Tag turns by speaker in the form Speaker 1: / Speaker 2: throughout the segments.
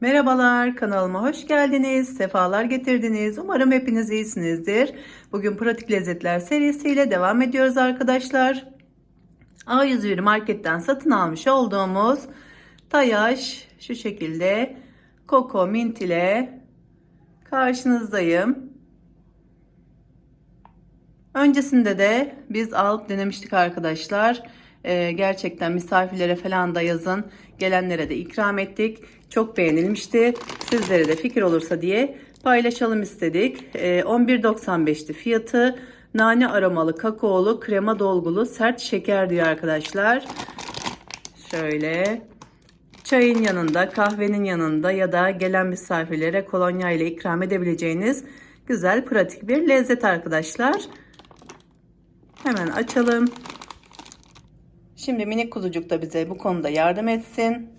Speaker 1: Merhabalar kanalıma hoş geldiniz. Sefalar getirdiniz. Umarım hepiniz iyisinizdir. Bugün pratik lezzetler serisiyle devam ediyoruz arkadaşlar. A101 marketten satın almış olduğumuz tayaş şu şekilde koko mint ile karşınızdayım. Öncesinde de biz alıp denemiştik arkadaşlar. Ee, gerçekten misafirlere falan da yazın. Gelenlere de ikram ettik. Çok beğenilmişti. Sizlere de fikir olursa diye paylaşalım istedik. Ee, 11.95'ti fiyatı. Nane aromalı, kakaolu, krema dolgulu, sert şeker diyor arkadaşlar. Şöyle çayın yanında, kahvenin yanında ya da gelen misafirlere kolonya ile ikram edebileceğiniz güzel, pratik bir lezzet arkadaşlar. Hemen açalım. Şimdi minik kuzucuk da bize bu konuda yardım etsin.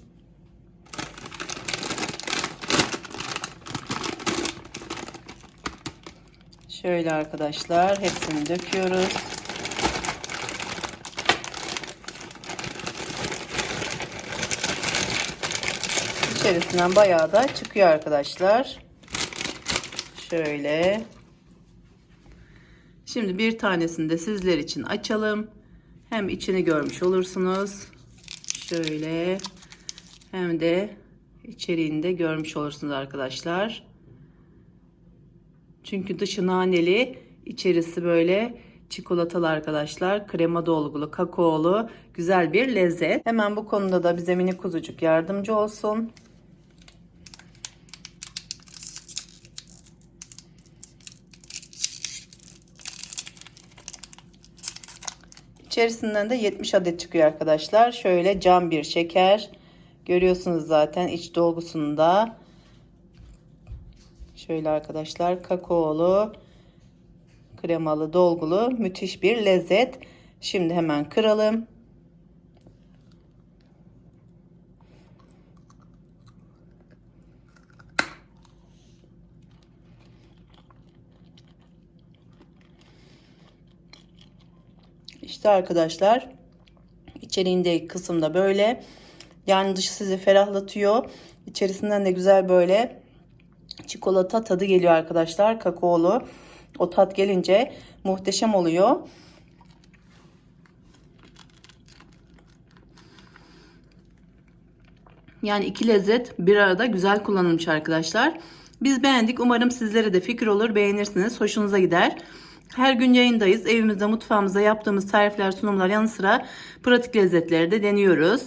Speaker 1: Şöyle arkadaşlar hepsini döküyoruz. İçerisinden bayağı da çıkıyor arkadaşlar. Şöyle. Şimdi bir tanesini de sizler için açalım. Hem içini görmüş olursunuz. Şöyle. Hem de içeriğini de görmüş olursunuz arkadaşlar. Çünkü dışı naneli, içerisi böyle çikolatalı arkadaşlar. Krema dolgulu, kakaolu güzel bir lezzet. Hemen bu konuda da bize mini kuzucuk yardımcı olsun. İçerisinden de 70 adet çıkıyor arkadaşlar. Şöyle cam bir şeker. Görüyorsunuz zaten iç dolgusunda. Şöyle arkadaşlar kakaolu, kremalı, dolgulu müthiş bir lezzet. Şimdi hemen kıralım. İşte arkadaşlar içeriğindeki kısımda böyle yani dışı sizi ferahlatıyor. İçerisinden de güzel böyle çikolata tadı geliyor arkadaşlar. Kakaolu. O tat gelince muhteşem oluyor. Yani iki lezzet bir arada güzel kullanılmış arkadaşlar. Biz beğendik. Umarım sizlere de fikir olur. Beğenirsiniz. Hoşunuza gider. Her gün yayındayız. Evimizde, mutfağımızda yaptığımız tarifler, sunumlar yanı sıra pratik lezzetleri de deniyoruz.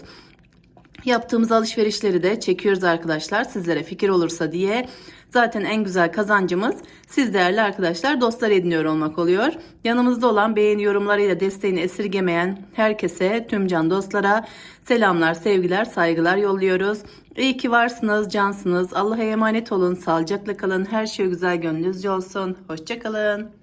Speaker 1: Yaptığımız alışverişleri de çekiyoruz arkadaşlar. Sizlere fikir olursa diye. Zaten en güzel kazancımız siz değerli arkadaşlar dostlar ediniyor olmak oluyor. Yanımızda olan beğeni yorumlarıyla desteğini esirgemeyen herkese tüm can dostlara selamlar, sevgiler, saygılar yolluyoruz. İyi ki varsınız, cansınız. Allah'a emanet olun, sağlıcakla kalın. Her şey güzel gönlünüzce olsun. Hoşçakalın.